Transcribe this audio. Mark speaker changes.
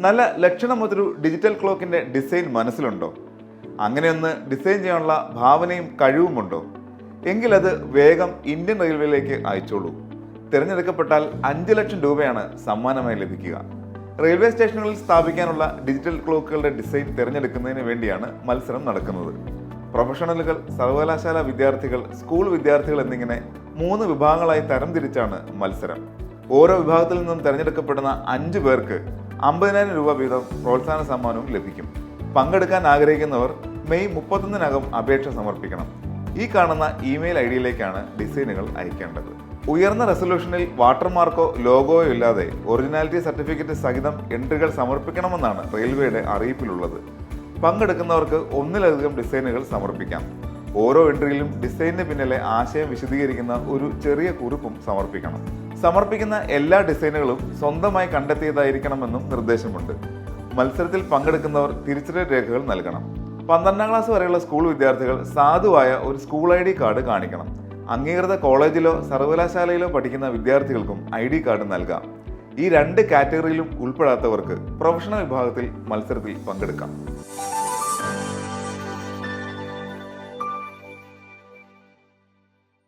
Speaker 1: നല്ല ലക്ഷണമൊരു ഡിജിറ്റൽ ക്ലോക്കിന്റെ ഡിസൈൻ മനസ്സിലുണ്ടോ? അങ്ങനെയൊന്ന് ഡിസൈൻ ചെയ്യാനുള്ള ഭാവനയും കഴിവുമുണ്ടോ? എങ്കിലത് വേഗം ഇന്ത്യൻ റെയിൽവേയിലേക്ക് അയച്ചോളൂ. തിരഞ്ഞെടുക്കപ്പെട്ടാൽ അഞ്ച് ലക്ഷം രൂപയാണ് സമ്മാനമായി ലഭിക്കുക. റെയിൽവേ സ്റ്റേഷനുകളിൽ സ്ഥാപിക്കാനുള്ള ഡിജിറ്റൽ ക്ലോക്കുകളുടെ ഡിസൈൻ തിരഞ്ഞെടുക്കുന്നതിന് വേണ്ടിയാണ് മത്സരം നടക്കുന്നത്. പ്രൊഫഷണലുകൾ സർവകലാശാല വിദ്യാർത്ഥികൾ സ്കൂൾ വിദ്യാർത്ഥികൾ എന്നിങ്ങനെ മൂന്ന് വിഭാഗങ്ങളായി തരംതിരിച്ചാണ് മത്സരം. ഓരോ വിഭാഗത്തിൽ നിന്നും തിരഞ്ഞെടുക്കപ്പെടുന്ന അഞ്ചു പേർക്ക് അമ്പതിനായിരം രൂപ വീതം പ്രോത്സാഹന സമ്മാനവും ലഭിക്കും. പങ്കെടുക്കാൻ ആഗ്രഹിക്കുന്നവർ മെയ് മുപ്പത്തൊന്നിനകം അപേക്ഷ സമർപ്പിക്കണം. ഈ കാണുന്ന ഇമെയിൽ ഐ ഡിയിലേക്കാണ് ഡിസൈനുകൾ അയക്കേണ്ടത്. ഉയർന്ന റെസൊല്യൂഷനിൽ വാട്ടർമാർക്കോ ലോഗോയോ ഇല്ലാതെ ഒറിജിനാലിറ്റി സർട്ടിഫിക്കറ്റ് സഹിതം എൻട്രികൾ സമർപ്പിക്കണമെന്നാണ് റെയിൽവേയുടെ അറിയിപ്പിലുള്ളത്. പങ്കെടുക്കുന്നവർക്ക് ഒന്നിലധികം ഡിസൈനുകൾ സമർപ്പിക്കാം. ഓരോ എൻട്രിയിലും ഡിസൈനിന് പിന്നിലെ ആശയം വിശദീകരിക്കുന്ന ഒരു ചെറിയ കുറിപ്പും സമർപ്പിക്കണം. സമർപ്പിക്കുന്ന എല്ലാ ഡിസൈനുകളും സ്വന്തമായി കണ്ടെത്തിയതായിരിക്കണമെന്നും നിർദ്ദേശമുണ്ട്. മത്സരത്തിൽ പങ്കെടുക്കുന്നവർ തിരിച്ചറിയൽ രേഖകൾ നൽകണം. പന്ത്രണ്ടാം ക്ലാസ് വരെയുള്ള സ്കൂൾ വിദ്യാർത്ഥികൾ സാധുവായ ഒരു സ്കൂൾ ഐ ഡി കാർഡ് കാണിക്കണം. അംഗീകൃത കോളേജിലോ സർവകലാശാലയിലോ പഠിക്കുന്ന വിദ്യാർത്ഥികൾക്കും ഐ ഡി കാർഡ് നൽകാം. ഈ രണ്ട് കാറ്റഗറിയിലും ഉൾപ്പെടാത്തവർക്ക് പ്രൊഫഷണൽ വിഭാഗത്തിൽ മത്സരത്തിൽ പങ്കെടുക്കാം.